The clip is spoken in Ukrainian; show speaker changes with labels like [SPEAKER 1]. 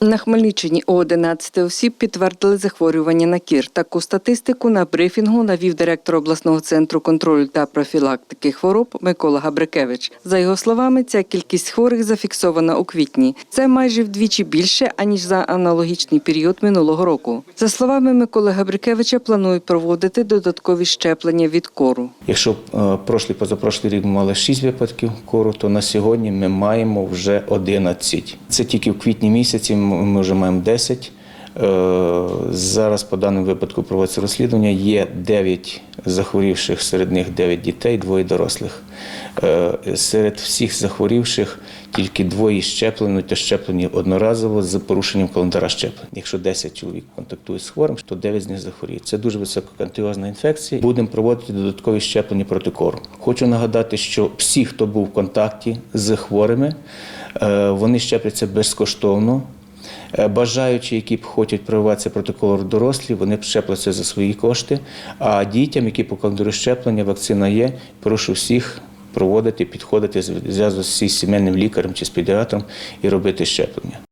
[SPEAKER 1] На Хмельниччині у 11 осіб підтвердили захворювання на кір. Таку статистику на брифінгу навів директор обласного центру контролю та профілактики хвороб Микола Габрикевич. За його словами, ця кількість хворих зафіксована у квітні. Це майже вдвічі більше аніж за аналогічний період минулого року. За словами Миколи Габрикевича, планують проводити додаткові щеплення від кору.
[SPEAKER 2] Якщо е, прошлий позапрошлий рік мали 6 випадків кору, то на сьогодні ми маємо вже 11. Це тільки в квітні місяці ми вже маємо 10. Е, Зараз по даному випадку проводиться розслідування. Є 9 захворівших, серед них 9 дітей, двоє дорослих. Е, Серед всіх захворівших тільки двоє щеплені, то щеплені одноразово з порушенням календара щеплень. Якщо 10 чоловік контактують з хворим, то 9 з них захворіють. Це дуже висококонтагіозна інфекція. Будемо проводити додаткові щеплення проти кору. Хочу нагадати, що всі, хто був в контакті з хворими, е, вони щепляться безкоштовно. Е, Бажаючі, які б хочуть прививатися проти кору дорослі, вони б щепляться за свої кошти. А дітям, які по щеплення, вакцина є. Прошу всіх проводити, підходити, зв'язок з сімейним лікарем чи з педіатром і робити щеплення.